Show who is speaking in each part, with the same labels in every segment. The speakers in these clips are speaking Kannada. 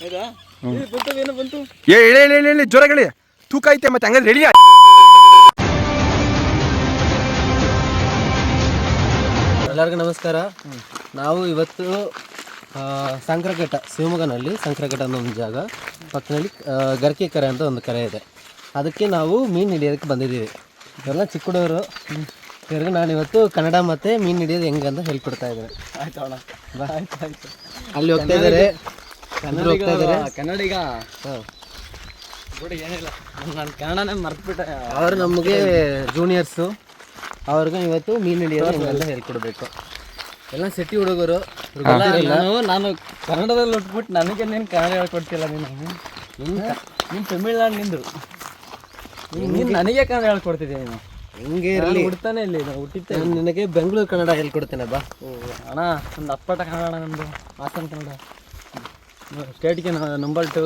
Speaker 1: ಏ, ಬಂತು ಬಂತು.
Speaker 2: ಏ ಹೇಳಿ ಹೇಳಿ ಹೇಳಿ ಜ್ವರಗಳಿ ತೂಕ ಐತೆ ಮತ್ತೆ ಹಂಗಾದ್ರೆ ರೆಡಿ
Speaker 3: ಎಲ್ಲರಿಗೂ ನಮಸ್ಕಾರ. ನಾವು ಇವತ್ತು ಸಂಕ್ರಘಟ್ಟ ಶಿವಮೊಗ್ಗನಲ್ಲಿ ಸಂಕ್ರಘಟ್ಟ ಅನ್ನೋ ಒಂದು ಜಾಗ. ಪಕ್ಕದಲ್ಲಿ ಗರ್ಕೆ ಕರೆ ಅಂತ ಒಂದು ಕರೆ ಇದೆ. ಅದಕ್ಕೆ ನಾವು ಮೀನು ಹಿಡಿಯೋದಕ್ಕೆ ಬಂದಿದ್ದೀವಿ. ಇವೆಲ್ಲ ಚಿಕ್ಕ ಹುಡುಗರು ಇವ್ರಿಗೆ ನಾನು ಇವತ್ತು ಕನ್ನಡ ಮತ್ತು ಮೀನು ಹಿಡಿಯೋದು ಹೆಂಗೆ ಅಂತ ಹೇಳ್ಕೊಡ್ತಾ ಇದ್ದೀನಿ.
Speaker 1: ಆಯ್ತು ಅಣ್ಣ. ಆಯ್ತು ಆಯ್ತು.
Speaker 3: ಅಲ್ಲಿ ಹೋಗ್ತಾ ಇದ್ದಾರೆ.
Speaker 1: ಕನ್ನಡಿಗ
Speaker 3: ಹಾಂ.
Speaker 1: ಏನಿಲ್ಲ ನಾನು ಕನ್ನಡನೇ ಮರ್ತ್ಬಿಟ್ಟೆ.
Speaker 3: ಅವರು ನಮಗೆ ಜೂನಿಯರ್ಸು ಅವ್ರಿಗೆ ಇವತ್ತು ಮೀನು ಹಿಡಿಯೋದು ಹೇಳ್ಕೊಡ್ಬೇಕು. ಎಲ್ಲ ಸಿಟಿ ಹುಡುಗರು.
Speaker 1: ನಾನು ನಾನು ಕನ್ನಡದಲ್ಲಿ ಉಟ್ಬಿಟ್ಟು ನನಗೆ ನೀನು ಕನ್ನಡ ಹೇಳ್ಕೊಡ್ತಿಲ್ಲ ನೀನು. ನೀನು ತಮಿಳ್ನಾಡು ನಿಂದು ನೀನು ನನಗೆ ಕನ್ನಡ ಹೇಳ್ಕೊಡ್ತಿದ್ದೆ ನೀನು?
Speaker 3: ಹಿಂಗೆ ಇರಲಿ.
Speaker 1: ಹುಡ್ತಾನೆ ಇಲ್ಲಿ ನಾನು ಹುಟ್ಟಿದ್ದೆ.
Speaker 3: ನಾನು ನಿನಗೆ ಬೆಂಗಳೂರು ಕನ್ನಡ ಹೇಳ್ಕೊಡ್ತೇನೆ ಬಾ.
Speaker 1: ಓ ಅಣ್ಣ ಒಂದು ಅಪ್ಪಟ ಕನ್ನಡ ನಮ್ಮದು ಹಾಸನ ಕನ್ನಡ. ಸ್ಟೇಟ್ಗೆ ನಂಬರ್ ಟು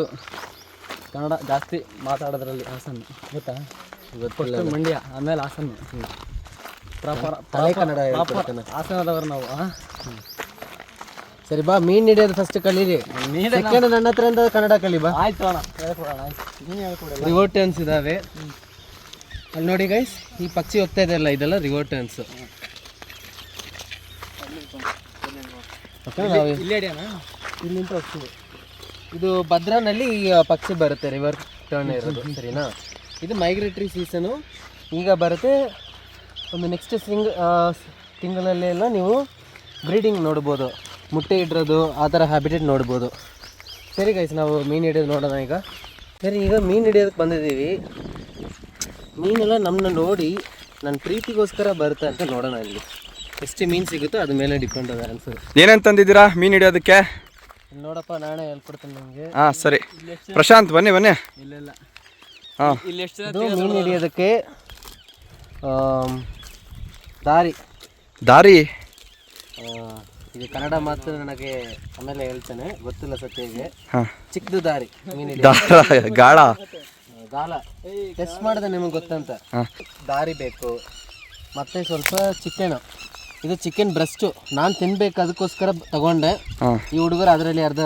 Speaker 1: ಕನ್ನಡ ಜಾಸ್ತಿ ಮಾತಾಡೋದ್ರಲ್ಲಿ ಹಾಸನ. ಗೊತ್ತಾ?
Speaker 3: ಗೊತ್ತಿಲ್ಲ
Speaker 1: ಮಂಡ್ಯ ಆಮೇಲೆ ಹಾಸನ. ಪ್ರಾಪರ್
Speaker 3: ತಲೆ ಕನ್ನಡ
Speaker 1: ಹಾಸನದವ್ರು ನಾವು?
Speaker 3: ಸರಿ ಬಾ ಮೀನ್ ಹಿಡಿಯೋದು ಫಸ್ಟ್ ಕಲೀರಿ. ಸೆಕೆಂಡ್ ನನ್ನ ಹತ್ರ ಅಂತ ಕನ್ನಡ ಕಲಿ ಬಾ.
Speaker 1: ಆಯ್ತು ಅಣ್ಣ ಹೇಳ್ಕೊಡೋಣ ನೀನು
Speaker 3: ಹೇಳ್ಕೊಡಿ ಇದಾವೆ. ಅಲ್ಲಿ ನೋಡಿ ಗೈಸ್ ಈ ಪಕ್ಷಿ ಹೋಗ್ತಾ ಇದೆಯಲ್ಲ ಇದೆಲ್ಲ ನಾವು
Speaker 1: ಇಲ್ಲಿ
Speaker 3: ಇಲ್ಲಿಂದ ಹೋಗ್ತೀವಿ. ಇದು ಭದ್ರಾನಲ್ಲಿ ಈ ಪಕ್ಷಿ ಬರುತ್ತೆ ರಿವರ್ ಟರ್ನ್ ಇರೋದು ಸರಿನಾ? ಇದು ಮೈಗ್ರೇಟರಿ ಸೀಸನು ಈಗ ಬರುತ್ತೆ ಒಂದು ನೆಕ್ಸ್ಟ್ ಸಿಂಗ್ ತಿಂಗಳಲ್ಲೆಲ್ಲ ನೀವು ಬ್ರೀಡಿಂಗ್ ನೋಡ್ಬೋದು. ಮುಟ್ಟೆ ಇಡೋದು ಆ ಥರ ಹ್ಯಾಬಿಟೇಟ್ ನೋಡ್ಬೋದು. ಸರಿ ಗೈಸ್ ನಾವು ಮೀನು ಹಿಡಿಯೋದು ನೋಡೋಣ ಈಗ. ಸರಿ ಈಗ ಮೀನು ಹಿಡಿಯೋದಕ್ಕೆ ಬಂದಿದ್ದೀವಿ. ಮೀನೆಲ್ಲ ನಮ್ಮನ್ನ ನೋಡಿ ನನ್ನ ಪ್ರೀತಿಗೋಸ್ಕರ ಬರುತ್ತೆ ಅಂತ ನೋಡೋಣ ಇಲ್ಲಿ. ಎಷ್ಟು ಮೀನು ಸಿಗುತ್ತೋ ಅದ್ರ ಮೇಲೆ ಡಿಪೆಂಡ್ ಅದ ಅನ್ಸುತ್ತೆ.
Speaker 2: ಏನಂತಂದಿದ್ದೀರಾ ಮೀನು ಮೀನ್ ಹಿಡಿಯೋದಕ್ಕೆ?
Speaker 3: ನೋಡಪ್ಪ ನಾನೇ ಹೇಳ್ಕೊಡ್ತೀನಿ ನಿಮಗೆ.
Speaker 2: ಹಾ ಸರಿ. ಪ್ರಶಾಂತ್ ಬನ್ನಿ ಬನ್ನಿ.
Speaker 1: ಇಲ್ಲ
Speaker 2: ಹಾಂ.
Speaker 1: ಇಲ್ಲಿ ಎಷ್ಟು ಜನ
Speaker 3: ಇದು ಮೀನು ಹಿಡಿಯೋದಕ್ಕೆ ಆಮ್, ದಾರಿ.
Speaker 2: ದಾರಿ?
Speaker 3: ಆ, ಇದು ಕನ್ನಡ ಮಾತು ನನಗೆ ಆಮೇಲೆ ಹೇಳ್ತೇನೆ ಗೊತ್ತಿಲ್ಲ ಸತ್ಯಗೆ
Speaker 2: ಹಾಂ.
Speaker 3: ಚಿಕ್ಕದು ದಾರಿ ಮೀನು ಹಿಡಿಯೋ.
Speaker 2: ದಾರ ಗಾಳ.
Speaker 3: ಗಾಲ ಟೆಸ್ಟ್ ಮಾಡಿದೆ ನಿಮಗೆ ಗೊತ್ತಂತ.
Speaker 2: ಹಾ.
Speaker 3: ದಾರಿ ಬೇಕು ಮತ್ತೆ ಸ್ವಲ್ಪ ಚಿಕನ್ ಇದು ಚಿಕನ್ ಬ್ರೆಸ್ಟು ನಾನು ತಿನ್ಬೇಕು ಅದಕ್ಕೋಸ್ಕರ ತಗೊಂಡೆ.
Speaker 2: ಹಾ.
Speaker 3: ಈ ಹುಡುಗರು ಅದರಲ್ಲಿ ಅರ್ಧ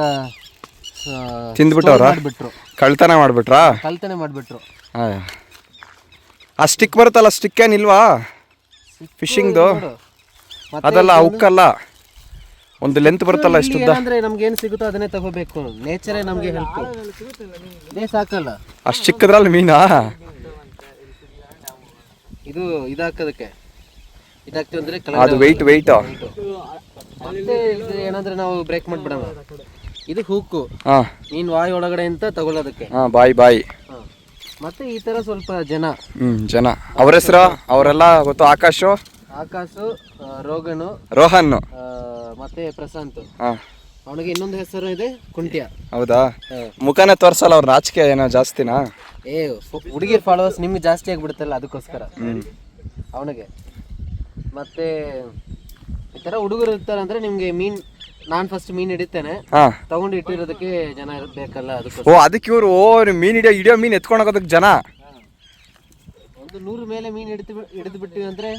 Speaker 2: ತಿಂದ್ಬಿಟ್ಟು
Speaker 3: ಮಾಡಿಬಿಟ್ರು.
Speaker 2: ಕಳ್ತನ ಮಾಡ್ಬಿಟ್ರ?
Speaker 3: ಕಳ್ತನ ಮಾಡಿಬಿಟ್ರು.
Speaker 2: ಆ. ಸ್ಟಿಕ್ ಬರುತ್ತಲ್ಲ ಸ್ಟಿಕ್ ಏನಿಲ್ವಾ? ಫಿಶಿಂಗ್ದು
Speaker 3: ಅದೆಲ್ಲ
Speaker 2: ಅದಲ್ಲ ಉಕ್ಕಲ್ಲ ಒಂದು ಲೆಂತ್ ಬರುತ್ತಲ್ಲ
Speaker 3: ಎಷ್ಟು
Speaker 2: ಇಷ್ಟುದ್ದ
Speaker 3: ಏನಂದ್ರೆ ನಮ್ಗೆ ಏನು ಸಿಗುತ್ತೋ ಅದನ್ನೇ ತಗೋಬೇಕು. ನೇಚರೇ ನಮಗೆ ಹೆಲ್ಪ್ ಇದೇ ಸಾಕಲ್ಲ.
Speaker 2: ಅಷ್ಟು ಚಿಕ್ಕದ್ರಲ್ಲಿ ಮೀನಾ?
Speaker 3: ಇದು ಇದಾಕೋದಕ್ಕೆ. ಇದಾಗ್ತದೆ ಅಂದ್ರೆ
Speaker 2: ಅದು ವೆಯ್ಟ್ ವೆಯ್ಟ್
Speaker 3: ಮತ್ತೆ ಇದು ಏನಂದ್ರೆ ನಾವು ಬ್ರೇಕ್ ಮಾಡ್ಬಿಡೋಣ. ಇದು ಹುಕ್ಕು
Speaker 2: ಹಾ.
Speaker 3: ನೀನ್ ವಾಯು ಒಳಗಡೆ ಅಂತ ತಗೊಳ್ಳೋದಕ್ಕೆ.
Speaker 2: ಹಾ ಬಾಯ್ ಬಾಯ್.
Speaker 3: ಹ. ಮತ್ತೆ ಈ ತರ ಸ್ವಲ್ಪ ಜನ.
Speaker 2: ಹ್ಮ್ ಜನ. ಅವ್ರ ಹೆಸರು ಅವರೆಲ್ಲ ಗೊತ್ತು? ಆಕಾಶು?
Speaker 3: ಆಕಾಶ ಆ, ರೋಗನು
Speaker 2: ರೋಹನ್.
Speaker 3: ಆ, ಮತ್ತೆ ಪ್ರಶಾಂತ್.
Speaker 2: ಹಾ.
Speaker 3: ಅವನಿಗೆ ಇನ್ನೊಂದು ಹೆಸರು ಇದೆ ಕುಂಟ್ಯ.
Speaker 2: ಹೌದಾ? ಮುಖನೇ ತೋರ್ಸಲ್ಲ ಅವ್ರ ನಾಚಿಕೆ ಏನೋ ಜಾಸ್ತಿನಾ?
Speaker 3: ಏ ಹುಡುಗಿರ್ ಫಾಲೋವರ್ಸ್ ನಿಮ್ಗೆ ಜಾಸ್ತಿ ಆಗಿಬಿಡುತ್ತಲ್ಲ ಅದಕ್ಕೋಸ್ಕರ. ಅವನಿಗೆ. ಮತ್ತೆ ಈ ತರ ಹುಡುಗರು ಇರ್ತಾರೆ ಅಂದ್ರೆ ನಿಮ್ಗೆ ಮೀನ್ ನಾನ್ ಫಸ್ಟ್ ಮೀನ್ ಹಿಡಿತೇನೆ.
Speaker 2: ಹಾ.
Speaker 3: ತಗೊಂಡು ಇಟ್ಟಿರೋದಕ್ಕೆ ಜನ ಬೇಕಲ್ಲ ಅದಕ್ಕೆ
Speaker 2: ಓ ಅದಕ್ಕೆ ಇವರು ಓ ಮೀನ್ ಹಿಡಿಯೋ ಹಿಡಿಯೋ ಮೀನ್ ಎತ್ಕೊಂಡು ಹೋಗೋದಕ್ಕೆ ಜನ
Speaker 3: ಒಂದು ನೂರು ಮೇಲೆ ಮೀನ್ ಹಿಡಿದು ಹಿಡಿದು ಬಿಟ್ಟಿವಿ ಅಂದ್ರೆ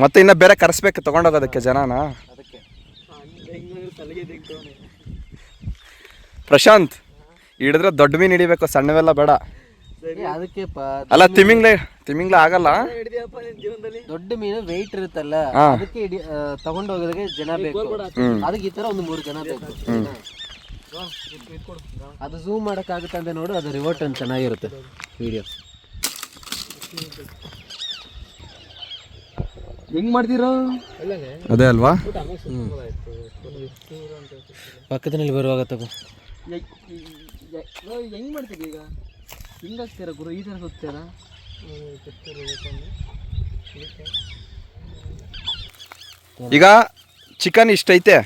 Speaker 2: ಮತ್ತೆ ಇನ್ನ ಬೇರೆ ಕರೆಸ್ಬೇಕು ತಗೊಂಡೋಗೋದಕ್ಕೆ ಜನನಾ?
Speaker 3: ಅದಕ್ಕೆ.
Speaker 2: ಪ್ರಶಾಂತ್ ಹಿಡಿದ್ರೆ ದೊಡ್ಡ ಮೀನ್ ಹಿಡಿಬೇಕು ಸಣ್ಣವೆಲ್ಲ ಬೇಡ.
Speaker 3: ಅದಕ್ಕೆ ಪ
Speaker 2: ಅಲ್ಲ ತಿಮಿಂಗ್ಲೆ ತಿಮಿಂಗ್ಲೆ ಆಗಲ್ಲ?
Speaker 1: ಹಿಡಿದಿಯಪ್ಪ ನಿನ್ನ ಜೀವನದಲ್ಲಿ?
Speaker 3: ದೊಡ್ಡ ಮೀನು ವೆಯ್ಟ್ ಇರುತ್ತಲ್ಲ. ಅದಕ್ಕೆ ತಗೊಂಡ ತಗೊಂಡು ಹೋಗೋದಕ್ಕೆ ಜನ ಬೇಕು. ಅದಕ್ಕೆ ಈ ತರ ಒಂದು ಮೂರು ಜನ ಬೇಕು. ಅದು ಝೂಮ್ ಮಾಡಕ್ ಆಗುತ್ತೆ ಅಂತ ನೋಡು ಅದು ರಿವರ್ಟ್ ಅಂತ ಚೆನ್ನಾಗಿರುತ್ತೆ ವಿಡಿಯೋ
Speaker 1: ಹೆಂಗ್ ಮಾಡ್ತೀರೋ?
Speaker 2: ಅದೇ ಅಲ್ವಾ?
Speaker 3: ಪಕ್ಕದಲ್ಲಿ ಬರುವಾಗ ತಗೋ.
Speaker 1: ಹೆಂಗ್ ಮಾಡ್ತೀರಿ ಈಗ? ಹಿಂಗ್ ಹಾಕ್ತೀರಾ ಗುರು? ಈ ಥರ ಸುತ್ತೀರಾ
Speaker 2: ಈಗ ಚಿಕನ್ ಇಷ್ಟೈತೆ.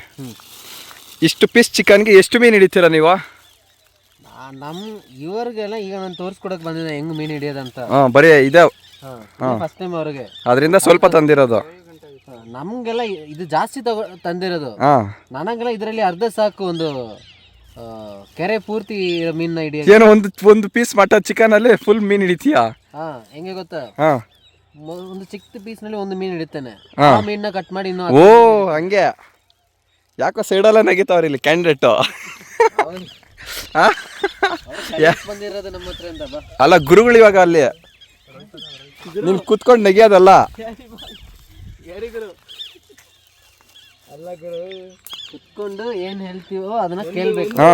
Speaker 2: ಇಷ್ಟು ಪೀಸ್ ಚಿಕನ್ಗೆ ಎಷ್ಟು ಮೀನ್ ಹಿಡಿತೀರಾ ನೀವು?
Speaker 3: ನಮ್ಮ ನಮ್ ಇವ್ರಿಗೆಲ್ಲ ಈಗ ನಾನು ತೋರಿಸ್ಕೊಡಕ್ಕೆ ಬಂದಿದ್ದೆ ಹೆಂಗ್ ಮೀನ್ ಹಿಡಿಯೋದಂತ
Speaker 2: ಹಾಂ ಬರೀ ಇದೆ.
Speaker 3: ಫಸ್ಟ್ ಟೈಮ್ ಅವ್ರಿಗೆ.
Speaker 2: ಅದರಿಂದ ಸ್ವಲ್ಪ ತಂದಿರೋದು.
Speaker 3: ನಮಗೆಲ್ಲ ಇದು ಜಾಸ್ತಿ ತಗೋ ತಂದಿರೋದು.
Speaker 2: ಹಾಂ.
Speaker 3: ನನಗೆಲ್ಲ ಇದರಲ್ಲಿ ಅರ್ಧ ಸಾಕು ಒಂದು ಕೆರೆ ಪೂರ್ತಿ ಮೀನ್ ಹಿಡಿಯ
Speaker 2: ಏನೋ ಒಂದು ಒಂದು ಪೀಸ್ ಮಟ ಚಿಕನ್ ಅಲ್ಲಿ ಫುಲ್ ಮೀನ್ ಹಿಡಿತೀಯಾ?
Speaker 3: ಹಾ ಹೆಂಗೆ ಗೊತ್ತಾ?
Speaker 2: ಹಾ.
Speaker 3: ಮೊ- ಒಂದು ಚಿಕ್ಕ ಪೀಸ್ನಲ್ಲಿ ಒಂದು ಮೀನ್ ಹಿಡಿತಾನೆ. ಆ ಮೀನ್ನ ಕಟ್ ಮಾಡಿ ಇನ್ನು
Speaker 2: ಓ ಹಂಗೆ. ಯಾಕೋ ಸೈಡೆಲ್ಲ ನಗಿತಾವ್ರಿ ಇಲ್ಲಿ ಕ್ಯಾಂಡಿಡೇಟು ಆ?
Speaker 3: ಬಂದಿರೋದು ನಮ್ಮ ಹತ್ರ ಅಂತ ಬಾ.
Speaker 2: ಅಲ್ಲ ಗುರುಗಳು ಇವಾಗ ಅಲ್ಲಿ. ನಿಮ್ ಕುತ್ಕೊಂಡು ನಗಿಯೋದಲ್ಲ.
Speaker 1: ಯಾರಿಗರು ಅಲ್ಲ ಗುರು
Speaker 3: ಕುತ್ಕೊಂಡು ಏನ್ ಹೇಳ್ತೀವೋ ಅದನ್ನ ಕೇಳ್ಬೇಕು.
Speaker 2: ಹಾ.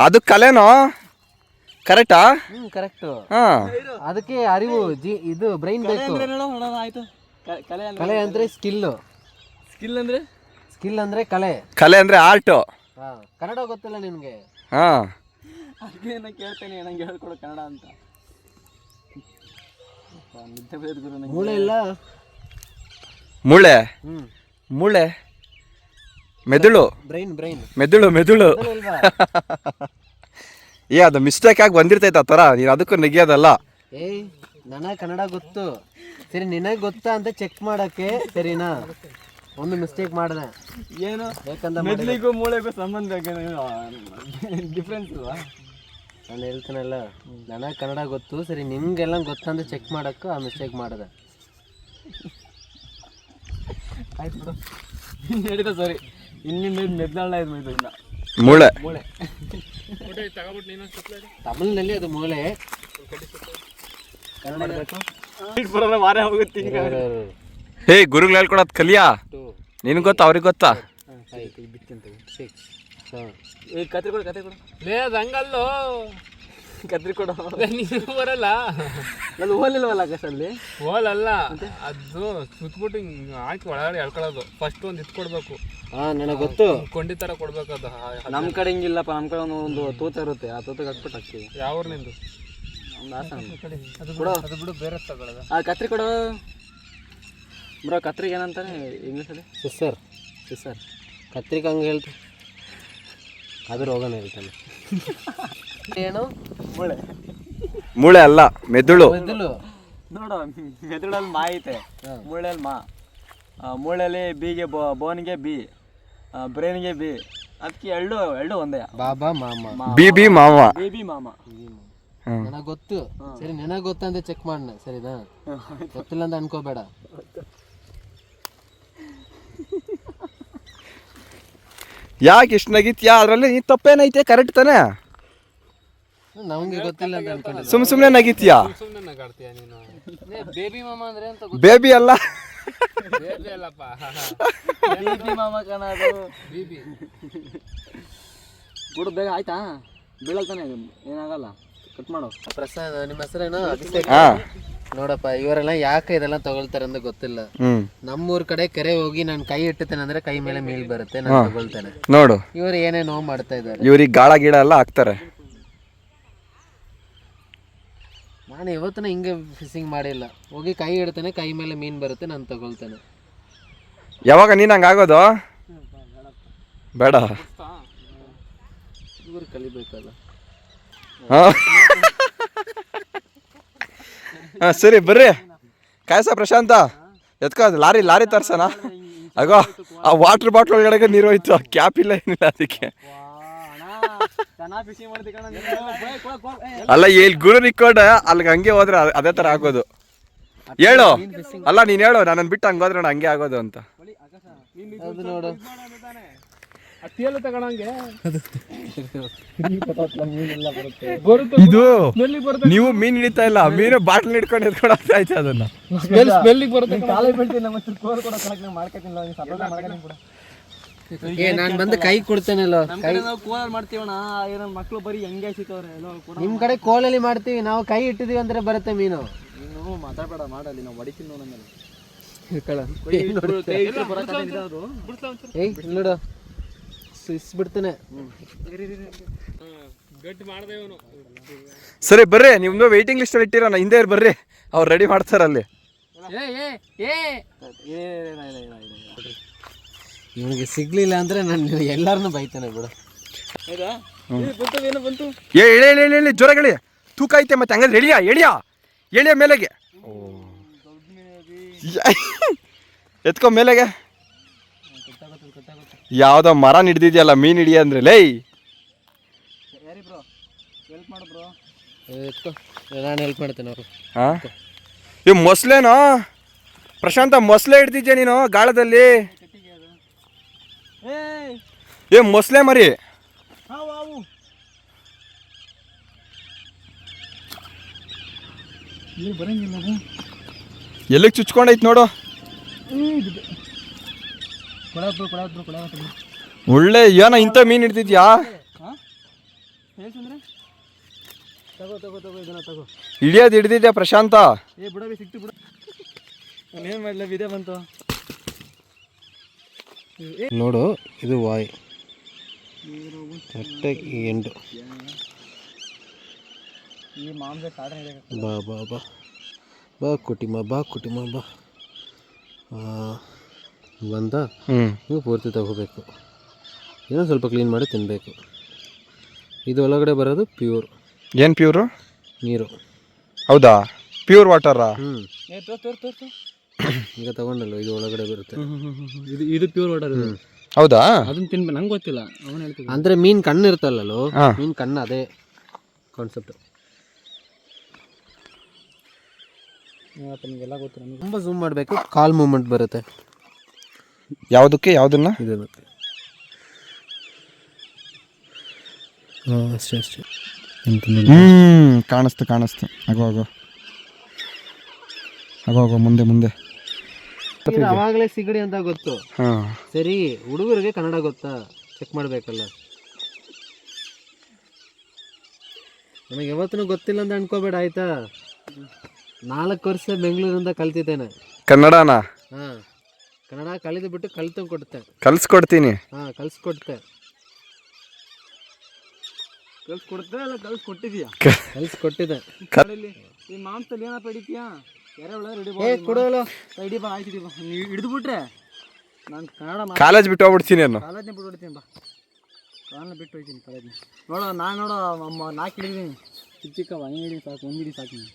Speaker 2: ಅದು ಕಲೆನೋ? ಕರೆಕ್ಟಾ?
Speaker 3: Hmm correct.
Speaker 2: ಹಾ.
Speaker 3: ಅದಕ್ಕೆ ಅರಿವು ಜಿ ಇದು ಬ್ರೈನ್ ಬೇಕು.
Speaker 1: ಆಯ್ತು. ಕಲೆ ಅಂದ್ರೆ
Speaker 3: ಕಲೆ ಅಂದ್ರೆ ಸ್ಕಿಲ್
Speaker 1: ಸ್ಕಿಲ್ ಅಂದ್ರೆ?
Speaker 3: ಸ್ಕಿಲ್ ಅಂದ್ರೆ ಕಲೆ.
Speaker 2: ಕಲೆ ಅಂದ್ರೆ ಆರ್ಟ್.
Speaker 3: ಹಾ ಕನ್ನಡ ಗೊತ್ತಿಲ್ಲ ನಿನ್ಗೆ
Speaker 2: ಹಾ.
Speaker 1: ಅದಕ್ಕೆ ನಾನು ಕೇಳ್ತೇನೆ ನಂಗೆ ಹೇಳ್ಕೊಡು ಕನ್ನಡ ಅಂತ.
Speaker 3: ಮೂಳೆ ಇಲ್ಲ?
Speaker 2: ಮೂಳೆ?
Speaker 3: ಹ್ಮ್.
Speaker 2: ಮೂಳೆ. ಮೆದುಳು.
Speaker 3: ಬ್ರೈನ್ ಬ್ರೈನ್
Speaker 2: ಮೆದುಳು ಮೆದುಳು. ಏ ಅದು ಮಿಸ್ಟೇಕ್ ಆಗಿ ಬಂದಿರ್ತೈತೆ ಆ ಥರ. ನೀನು ಅದಕ್ಕೂ ನೆಗೆಯೋದಲ್ಲ.
Speaker 3: ಏಯ್ ನನಗೆ ಕನ್ನಡ ಗೊತ್ತು. ಸರಿ ನಿನಗೆ ಗೊತ್ತಾ ಅಂತ ಚೆಕ್ ಮಾಡಕ್ಕೆ ಸರಿನಾ? ಒಂದು ಮಿಸ್ಟೇಕ್ ಮಾಡಿದೆ.
Speaker 1: ಏನು?
Speaker 3: ಯಾಕಂದ್ರೆ
Speaker 1: ಮೆದ್ಲಿಗೂ ಮೂಳೆಗೂ ಸಂಬಂಧ ಡಿಫ್ರೆನ್ಸ್ ಇಲ್ವಾ?
Speaker 3: ನಾನು ಹೇಳ್ತೀನಲ್ಲ ನನಗೆ ಕನ್ನಡ ಗೊತ್ತು. ಸರಿ ನಿಮಗೆಲ್ಲ ಗೊತ್ತಾ ಅಂತ ಚೆಕ್ ಮಾಡೋಕ್ಕೂ ಆ ಮಿಸ್ಟೇಕ್ ಮಾಡಿದೆ.
Speaker 1: ಆಯ್ತು ಬಿಡು. ನಡೀತಾ ಸರಿ ಇನ್ನಿಂದ ಮೆದ್ಲಾಳ ಇದು
Speaker 2: ಮೂಳೆ.
Speaker 1: ಮೂಳೆ.
Speaker 3: ತಮಿಳ್ನಲ್ಲಿ ಅದು ಮೂಳೆ.
Speaker 1: ಕನ್ನಡ ಮಾರೇ ಹೋಗುತ್ತೆ
Speaker 2: ಹೇ ಗುರುಗಳು ಹೇಳ್ಕೊಡೋದು ಕಲಿಯಾ? ನಿನ್ಗೆ ಗೊತ್ತಾ ಅವ್ರಿಗೆ ಗೊತ್ತಾ?
Speaker 3: ಬಿತ್ತಂತ ಸಿಕ್ಸ್
Speaker 1: ಏ ಕತ್ರಿ ಕೊಡು ಕತೆ ಕೊಡು.
Speaker 4: ಲೇ ಅದು ಹಂಗಲ್ಲೋ.
Speaker 1: ಕತ್ರಿ ಕೊಡ
Speaker 4: ನೀನು ಬರಲ್ಲ.
Speaker 1: ನಾನು ಹೋಲಿಲ್ವಲ್ಲ ಕಸಲ್ಲಿ
Speaker 4: ಹೋಲಲ್ಲ ಅದು ಸುತ್ಬಿಟ್ಟು ಹಿಂಗೆ ಹಾಕಿ ಒಳಗಡೆ ಎಳ್ಕೊಳ್ಳೋದು. ಫಸ್ಟ್ ಒಂದು ಇದು ಕೊಡಬೇಕು.
Speaker 3: ಹಾಂ ನನಗೆ ಗೊತ್ತು.
Speaker 4: ಕೊಂಡಿ ಥರ ಕೊಡಬೇಕು ಅದು.
Speaker 1: ನಮ್ಮ ಕಡೆ ಹಿಂಗಿಲ್ಲಪ್ಪ ನಮ್ಮ ಕಡೆ ಒಂದು ಒಂದು ತೂತ ಇರುತ್ತೆ. ಆ ತೂತಕ್ಕೆ ಹಾಕ್ಬಿಟ್ಟು ಹಾಕ್ತೀವಿ.
Speaker 4: ಯಾವ ನಿಂದು
Speaker 1: ಒಂದು ಆಸನ
Speaker 4: ಅದು
Speaker 1: ಕೊಡು?
Speaker 4: ಅದು ಬಿಡು ಬೇರೆ ತಗೊಳ್ಳೋದು
Speaker 1: ಆ ಕತ್ರಿ ಕೊಡು? ಬ್ರೋ ಕತ್ರಿಗೆ ಏನಂತಾನೆ ಇಂಗ್ಲೀಷಲ್ಲಿ
Speaker 3: ಸಿಸ್ಸರ್
Speaker 1: ಸರ್
Speaker 3: ಕತ್ರಿಗೆ ಹಂಗೆ ಹೇಳ್ತಾರೆ ಅದ್ರ ಹೋಗೋಣ ಹೇಳ್ತಾನೆ. ಏನು?
Speaker 1: ಮೂಳೆ.
Speaker 2: ಮೂಳೆ ಅಲ್ಲ ಮೆದುಳು.
Speaker 3: ಮೆದುಳು.
Speaker 1: ನೋಡು ಮೆದುಳಲ್ಲಿ ಮಾ ಐತೆ. ಮೂಳೆಯಲ್ಲಿ ಮಾ. ಮೂಳೆಯಲ್ಲಿ ಬಿಗೆ ಬೋ ಬೋನ್ಗೆ ಬಿ ಬ್ರೈನ್ಗೆ ಬಿ. ಅದಕ್ಕೆ ಎಳ್ಳು ಎಳ್ಳು ಒಂದೇ.
Speaker 3: ಬಾಬಾ ಮಾಮ.
Speaker 2: ಬಿ ಬಿ ಮಾಮ.
Speaker 1: ಬಿ ಬಿ ಮಾಮ.
Speaker 3: ನನಗೆ ಗೊತ್ತು ಸರಿ ನನಗೆ ಗೊತ್ತಂದೆ ಅಂತ ಚೆಕ್ ಮಾಡೋಣ ಸರಿನಾ? ಗೊತ್ತಿಲ್ಲ ಅಂತ ಅನ್ಕೋಬೇಡ.
Speaker 2: ಯಾಕೆ ಇಷ್ಟು ನಗಿತ್ಯಾ ಅದರಲ್ಲಿ ನೀ ತಪ್ಪೇನೈತೆ? ಕರೆಕ್ಟ್ ತಾನೇ?
Speaker 3: ನಮಗೆ ಗೊತ್ತಿಲ್ಲ ಅಂತ ಅನ್ಕೊಂಡಿದ್ದೆ.
Speaker 2: ಸುಮ್ ಸುಮ್ನೆ ನಗಿತೀಯಾ?
Speaker 4: ಸುಮ್ಮನೆ ನಗಾಡ್ತೀಯ ನೀನು?
Speaker 3: ಬೇಬಿ ಮಾಮ ಅಂದ್ರೆ ಅಂತ
Speaker 2: ಬೇಬಿ ಅಲ್ಲ?
Speaker 4: ಬೇಬಿ ಅಲ್ಲಪ್ಪ.
Speaker 1: ಬೇಬಿ ಮಾಮ ಕಣದು
Speaker 4: ಬೇಬಿ
Speaker 1: ಬಿಡು ಬೇಗ ಆಯ್ತಾ? ಬೀಳಲ್ತಾನೆ ಇದು? ಏನಾಗಲ್ಲ. ಕಟ್ ಮಾಡೋ.
Speaker 3: ಪ್ರಸಾದ್ ನಿಮ್ಮ ಹೆಸರೇನು? ಅಭಿಷೇಕ್.
Speaker 2: ಹಾ.
Speaker 3: ನೋಡಪ್ಪ ಇವರೆಲ್ಲ ಯಾಕೆ ಇದೆಲ್ಲ ತಗೊಳ್ತಾರೆ ಅಂತ ಗೊತ್ತಿಲ್ಲ.
Speaker 2: ಹ್ಮ್.
Speaker 3: ನಮ್ಮೂರ್ ಕಡೆ ಕೆರೆ ಹೋಗಿ ನಾನು ಕೈ ಇಟ್ಟತೇನೆ ಅಂದ್ರೆ ಕೈ ಮೇಲೆ ಮೇಲ್ ಬರುತ್ತೆ ನಾನು ತಗೊಳ್ತೇನೆ.
Speaker 2: ನೋಡು.
Speaker 3: ಇವರು ಏನೇನೋ ಮಾಡ್ತಾ ಇದ್ದಾರೆ.
Speaker 2: ಇವ್ರಿಗೆ ಗಾಳ ಗೀಳ ಎಲ್ಲ ಹಾಕ್ತಾರೆ.
Speaker 3: ನಾನು ಇವತ್ತಿನ ಹಿಂಗೆ ಫಿಶಿಂಗ್ ಮಾಡಿಲ್ಲ. ಹೋಗಿ ಕೈ ಇಡ್ತೇನೆ ಕೈ ಮೇಲೆ ಮೀನು ಬರುತ್ತೆ ನಾನು ತಗೊಳ್ತೇನೆ.
Speaker 2: ಯಾವಾಗ ನೀನು ಹಂಗಾಗೋದು ಬೇಡ.
Speaker 3: ಇವ್ರು ಕಲಿಬೇಕಲ್ಲ.
Speaker 2: ಹಾ. ಸರಿ ಬರ್ರಿ. ಕಾಯ್ಸ ಪ್ರಶಾಂತ. ಎತ್ಕೋ ಅದು ಲಾರಿ ಲಾರಿ ತರ್ಸೋಣ. ಅಗೋ ಆ ವಾಟರ್ ಬಾಟ್ಲ್ ಒಳಗಡೆ ನೀರು ಹೋಯ್ತು ಕ್ಯಾಪ್ ಇಲ್ಲ ಏನಿಲ್ಲ ಅದಕ್ಕೆ
Speaker 1: ಚೆನ್ನಾಗಿ ಫಿಶಿಂಗ್ ಮಾಡ್ತಿ ಕಣ
Speaker 2: ಅಲ್ಲ ಇಲ್ಲಿ ಗುರು ನಿಕ್ಕೊಂಡ ಅಲ್ಲಿಗೆ ಹಂಗೆ ಹೋದ್ರೆ ಅದೇ ತರ ಆಗೋದು. ಹೇಳು. ಅಲ್ಲ ನೀನ್ ಹೇಳು ನಾನು ಬಿಟ್ಟು ಹಂಗ ಹೋದ್ರೆ ಹಂಗೆ ಆಗೋದು ಅಂತ.
Speaker 3: ಅದು ನೋಡು.
Speaker 4: ಅತ್ತಿಯಲ್ಲ ತಗೊಳಂಗೆ
Speaker 2: ಇದು ನೀವು ಮೀನ್ ಹಿಡಿತಾ ಇಲ್ಲ ಮೀನು ಬಾಟ್ಲ್ ಹಿಡ್ಕೊಂಡು ಎತ್ಕೊಂಡು ಹೋಗ್ತಾ ಐತೆ ಅದನ್ನ?
Speaker 4: ಸ್ಮೆಲ್ ಸ್ಮೆಲ್ಲಿಗೆ ಬರುತ್ತೆ
Speaker 1: ಕಾಲೇ ಮತ್ತೆ ಕೊಡೋ
Speaker 3: ಏ ನಾನು ಬಂದು ಕೈ ಕೊಡ್ತೇನೆ
Speaker 1: ನಮ್ಮ ಕಡೆ ನಾವು ಕೋಲಲ್ಲಿ ಮಾಡ್ತೀವಣ್ಣ. ಏನೋ ಮಕ್ಕಳು ಬರೀ ಹೆಂಗೆ ಸಿಕ್ಕವ್ರೆ ನಿಮ್ಮ ಕೂಡ
Speaker 3: ನಿಮ್ ಕಡೆ ಕೋಲಲ್ಲಿ ಮಾಡ್ತೀವಿ ನಾವು ಕೈ ಇಟ್ಟಿದೀವಿ ಅಂದ್ರೆ ಬರುತ್ತೆ ಮೀನು.
Speaker 1: ನೀನು ಮಾತಾಡಬೇಡ ಮಾಡಲ್ಲಿ ನಾವು ಹೊಡಿತೀನಿ ನೋಡು
Speaker 3: ಮೇಲೆ ನೋಡು.
Speaker 4: ಇವನು
Speaker 2: ಸರಿ ಬರ್ರಿ. ನಿಮ್ದು ವೆಯ್ಟಿಂಗ್ ಲಿಸ್ಟ್ ಅಲ್ಲಿ ಇಟ್ಟಿರೋಣ. ಹಿಂದೆ ಬರ್ರಿ. ಅವ್ರು ರೆಡಿ ಮಾಡ್ತಾರಲ್ಲಿ
Speaker 4: ಏ ಏ ಏ.
Speaker 3: ಇವನಿಗೆ ಸಿಗ್ಲಿಲ್ಲ ಅಂದ್ರೆ ನಾನು ಎಲ್ಲಾರನ್ನೂ ಬೈತಾನೆ ಬಿಡು.
Speaker 1: ಹೌದಾ? ಬಂತು ಏನೋ ಬಂತು?
Speaker 2: ಏ ಎಳೆ ಎಳೆ ಎಳೆ ಎಳೆ ಜೋರಾಗಳಿ ತೂಕ ಐತೆ ಮತ್ತೆ ಹಂಗಂದ್ರೆ ಎಳಿಯ ಎಳಿಯ. ಎಳಿಯ ಮೇಲೆಗೆ. ಎತ್ಕೊ ಮೇಲೆಗೆ. ಯಾವುದೋ ಮರ ಹಿಡ್ದಿದ್ಯಲ್ಲ ಮೀನ್ ಹಿಡಿಯ ಅಂದ್ರೆ ಲೈ.
Speaker 1: ಯಾರಿ ಬ್ರೋ? ಹೆಲ್ಪ್ ಮಾಡು ಬ್ರೋ.
Speaker 3: ಎತ್ಕೋ. ನಾನು ಹೆಲ್ಪ್ ಮಾಡ್ತೇನೆ ಅವರು
Speaker 2: ಹಾಂ? ಈ ಮೊಸ್ಲೆನೋ? ಪ್ರಶಾಂತ ಮೊಸ್ಲೆ ಹಿಡ್ದಿದ್ಯಾ ನೀನು ಗಾಳದಲ್ಲಿ? ಏ ಮೊಸಳೆ ಮರಿ. ಎಲ್ಲಿಗೆ ಚುಚ್ಕೊಂಡೈತ್ ನೋಡು. ಒಳ್ಳೆ ಏನೋ ಇಂಥ ಮೀನು ಹಿಡ್ತಿದ್ಯಾ
Speaker 1: ಹಿಡಿಯೋದ್ ಹೇಳ್ಸಂದ್ರೆ ತಗೋ ತಗೋ ತಗೋ ಇದನ್ನ ತಗೋ.
Speaker 2: ಹಿಡಿಯೋದು ಹಿಡ್ದಿದ್ಯಾ ಪ್ರಶಾಂತ?
Speaker 1: ಏ ಬಿಡಬಿ ಸಿಕ್ತು ಬಿಡು. ನಾನು ಏನು ಮಾಡಲ ಇದೆ ಬಂತು.
Speaker 3: ನೋಡು ಇದು ವಾಯ್. ಕರೆಕ್ಟಾಗಿ ಎಂಡು
Speaker 1: ಈ ಮಾಂಸ ಸಾಧನೆ
Speaker 3: ಬಾ ಬಾ ಬಾ ಬಾ ಕುಟಿಮ ಬಾ ಕುಟಿಮ ಬಾ ಆ, ಬಂದ?
Speaker 2: ಹ್ಞೂ
Speaker 3: ನೀವು ಪೂರ್ತಿ ತಗೋಬೇಕು. ಏನೋ ಸ್ವಲ್ಪ ಕ್ಲೀನ್ ಮಾಡಿ ತಿನ್ನಬೇಕು ಇದು ಒಳಗಡೆ ಬರೋದು ಪ್ಯೂರ್
Speaker 2: ಏನು ಪ್ಯೂರು
Speaker 3: ನೀರು.
Speaker 2: ಹೌದಾ? ಪ್ಯೂರ್ ವಾಟರಾ
Speaker 3: ಹ್ಞೂ ಈಗ ತಗೊಂಡಲ್ಲ ಇದು ಒಳಗಡೆ ಬರುತ್ತೆ.
Speaker 1: ಇದು ಇದು ಪ್ಯೂರ್ ವಾಟರ್ ಇದು.
Speaker 2: ಹೌದಾ?
Speaker 1: ಅದನ್ನ ತಿನ್ಬೇಕು ನಂಗೆ ಗೊತ್ತಿಲ್ಲ. ಅವನು ಹೇಳ್ತೀನಿ
Speaker 3: ಅಂದ್ರೆ ಮೀನ್ ಕಣ್ಣು ಇರ್ತಲ್ಲೋ
Speaker 2: ಹಾ.
Speaker 3: ಮೀನು ಕಣ್ಣು ಅದೇ ಕಾನ್ಸೆಪ್ಟ್
Speaker 1: ನಿಮಗೆಲ್ಲ ಗೊತ್ತು ನಮಗೆ
Speaker 3: ತುಂಬ ಝೂಮ್ ಮಾಡಬೇಕು ಕಾಲ್ ಮೂಮೆಂಟ್ ಬರುತ್ತೆ.
Speaker 2: ಯಾವುದಕ್ಕೆ ಯಾವುದನ್ನ?
Speaker 3: ಇದನ್ನು ಹಾಂ ಅಷ್ಟೇ ಅಷ್ಟೇ.
Speaker 2: ಹ್ಞೂ ಕಾಣಿಸ್ತು ಕಾಣಿಸ್ತು. ಆಗೋ ಆಗೋ ಆಗೋ ಆಗೋ ಮುಂದೆ ಮುಂದೆ.
Speaker 3: ಅವಾಗಲೇ ಸಿಗಡಿ ಅಂತ ಗೊತ್ತು.
Speaker 2: ಹಾಂ.
Speaker 3: ಸರಿ ಹುಡುಗರಿಗೆ ಕನ್ನಡ ಗೊತ್ತಾ? ಚೆಕ್ ಮಾಡಬೇಕಲ್ಲ. ನನಗೆ ಯಾವತ್ತೂ ಗೊತ್ತಿಲ್ಲ ಅಂತ ಅನ್ಕೋಬೇಡ ಆಯ್ತಾ? ನಾಲ್ಕು ವರ್ಷ ಬೆಂಗಳೂರಿಂದ ಕಲ್ತಿದ್ದೇನೆ.
Speaker 2: ಕನ್ನಡನ?
Speaker 3: ಹಾಂ. ಕನ್ನಡ ಕಲಿದು ಬಿಟ್ಟು ಕಲಿತು ಕೊಡ್ತೆ
Speaker 2: ಕಲ್ಸ್ಕೊಡ್ತೀನಿ.
Speaker 3: ಹಾಂ ಕಲಿಸ್ಕೊಡ್ತೆ
Speaker 1: ಕಲ್ಸಿ ಅಲ್ಲ ಇಲ್ಲ ಕಲ್ಸಿ ಕೊಟ್ಟಿದ್ಯಾ
Speaker 3: ಕಲಿಸ್ಕೊಟ್ಟಿದ್ದೆ.
Speaker 1: ಈ ಮಾಂಸದಲ್ಲಿ ಏನಪ್ಪ ಹಿಡಿತೀಯಾ ಯಾರೇ ಒಳಗೆ ಹಿಡಿ
Speaker 3: ಏ ಕೊಡೋಲ್ಲ.
Speaker 1: ಹಿಡಿ ಬಾ ಆಯ್ತು ಬಾ ನೀವು ಹಿಡಿದು ಬಿಟ್ರೆ ನಾನು ಕನ್ನಡ ಮಾ
Speaker 2: ಕಾಲೇಜ್ ಬಿಟ್ಟು ಹೋಗ್ಬಿಡ್ತೀನಿ ನಾನು.
Speaker 1: ಕಾಲೇಜ್ನ ಬಿಟ್ಟು ಹೊಡಿತೀನಿ ಬಾ. ಕಾಲನ್ನ ಬಿಟ್ಟು ಹೋಗ್ತೀನಿ ಕಾಲೇಜ್ನ. ನೋಡೋ ನಾನು ನೋಡೋ ಅಮ್ಮ ನಾಲ್ಕು ಹಿಡಿದೀನಿ ಚಿಕ್ಕ ಚಿಕ್ಕ ಹಂಗೆ ಹಿಡಿ ಸಾಕು ಒಂದು ಹಿಡಿ ಸಾಕು ನೀನು.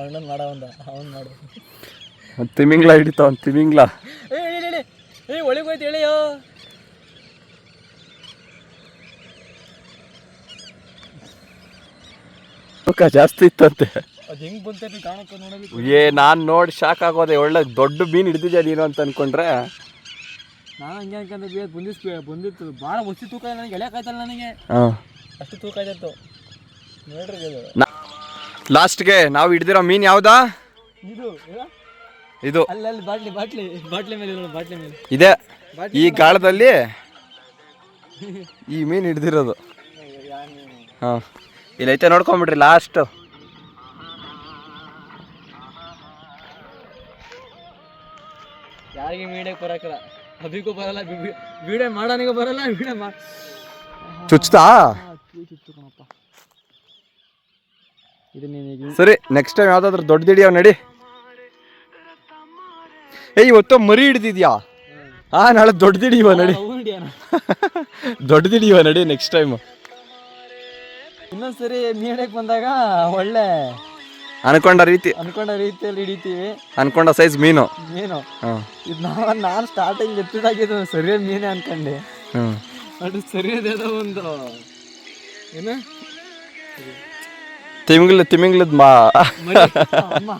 Speaker 1: ಅಣ್ಣನ ಮಾಡ ಒಂದ ಅವನು ಮಾಡು.
Speaker 2: ತಿಮಿಂಗ್ಲ ಹಿಡಿತಾವ ತಿಮಿಂಗ್ಲ.
Speaker 1: ಏ ಹೇಳಿ ಹೇಳಿ. ಏ ಒಳಗೆ ಹೋಯ್ತು ಹೇಳಿಯೋ.
Speaker 2: ತೂಕ ಜಾಸ್ತಿ ಇತ್ತಂತೆ. ಏ ನಾನು ನೋಡಿ ಶಾಕ್ ಆಗೋದೆ. ಒಳ್ಳೆ ದೊಡ್ಡ ಮೀನು ಹಿಡ್ದಿದ್ಯಾ ನೀನು ಅಂತ ಅನ್ಕೊಂಡ್ರೆ.
Speaker 1: ನಾನು ಹಂಗೆ ಅನ್ಕೊಂಡೆ ಬೇರೆ ಬಂದಿತ್ತು ಬಂದಿತ್ತು. ಭಾಳ ಒಸಿ ತೂಕ ನನಗೆ ಎಳೆಯೋಕ್ಕಾಯ್ತಲ್ಲ ನನಗೆ. ಅಷ್ಟು ತೂಕ ಆಯ್ತು
Speaker 2: ಲಾಸ್ಟ್ಗೆ ನಾವು ಹಿಡ್ದಿರೋ ಮೀನು ಯಾವ್ದಾ?
Speaker 1: ಇದು
Speaker 2: ಇದು?
Speaker 1: ಅಲ್ಲಲ್ಲಿ ಅಲ್ಲಿ ಬಾಟ್ಲಿ ಬಾಟ್ಲಿ ಬಾಟ್ಲಿ ಮೇಲೆ ಬಾಟ್ಲಿ ಮೇಲೆ.
Speaker 2: ಇದೆ. ಈ ಗಾಳದಲ್ಲಿ ಈ ಮೀನು ಹಿಡ್ದಿರೋದು. ಹಾಂ. ಇಲ್ಲೈತೆ ನೋಡ್ಕೊಂಬಿಡ್ರಿ ಲಾಸ್ಟ್
Speaker 1: ಯಾರಿಗೆ ಮೀಡಿಯಾಕ್ಕೆ ಬರಕಲ್ಲ. ಅಭಿಗೂ ಬರಲ್ಲ ವಿಡಿಯೋ ಮಾಡೋನಿಗೂ ಬರಲ್ಲ ವಿಡಿಯೋ ಮಾ
Speaker 2: ಚುಚ್ತಾ?
Speaker 1: ಕಣಪ್ಪ. ಇದು ನೀನು
Speaker 2: ಸರಿ ನೆಕ್ಸ್ಟ್ ಟೈಮ್ ಯಾವ್ದಾದ್ರು ದೊಡ್ಡ ಹಿಡಿಯೋ ನಡಿ. ಏ ಇವತ್ತು ಮರಿ ಹಿಡ್ದಿದ್ಯಾ? ಹಾ ನಾಳೆ ದೊಡ್ಡ ಹಿಡಿಯುವ ನಡಿ. ದೊಡ್ಡ ಹಿಡಿಯುವ ನಡಿ ನೆಕ್ಸ್ಟ್ ಟೈಮ್
Speaker 1: ಇನ್ನೊಂದ್ಸರಿ ನೀಡಕ್ ಬಂದಾಗ ಒಳ್ಳೆ
Speaker 2: ಅನ್ಕೊಂಡ ರೀತಿ.
Speaker 1: ಅನ್ಕೊಂಡ ರೀತಿಯಲ್ಲಿ ಹಿಡಿತೀವಿ.
Speaker 2: ಅನ್ಕೊಂಡ ಸೈಜ್ ಮೀನು.
Speaker 1: ಮೀನು. ಇದು ನಾವು ನಾನು ಸ್ಟಾರ್ಟಿಂಗ್ ಎತ್ತಿದಾಗಿದ್ದು ಸರಿಯಾದ ಮೀನೇ ಅನ್ಕೊಂಡೆ.
Speaker 2: ಹ್ಮ್
Speaker 1: ಅದು ಸರಿಯಾದ ಒಂದು ಏನು?
Speaker 2: ತಿಮಿಂಗ್ಲ ತಿಮಿಂಗ್ಲದ್ ಮಾ
Speaker 1: ಅಮ್ಮ.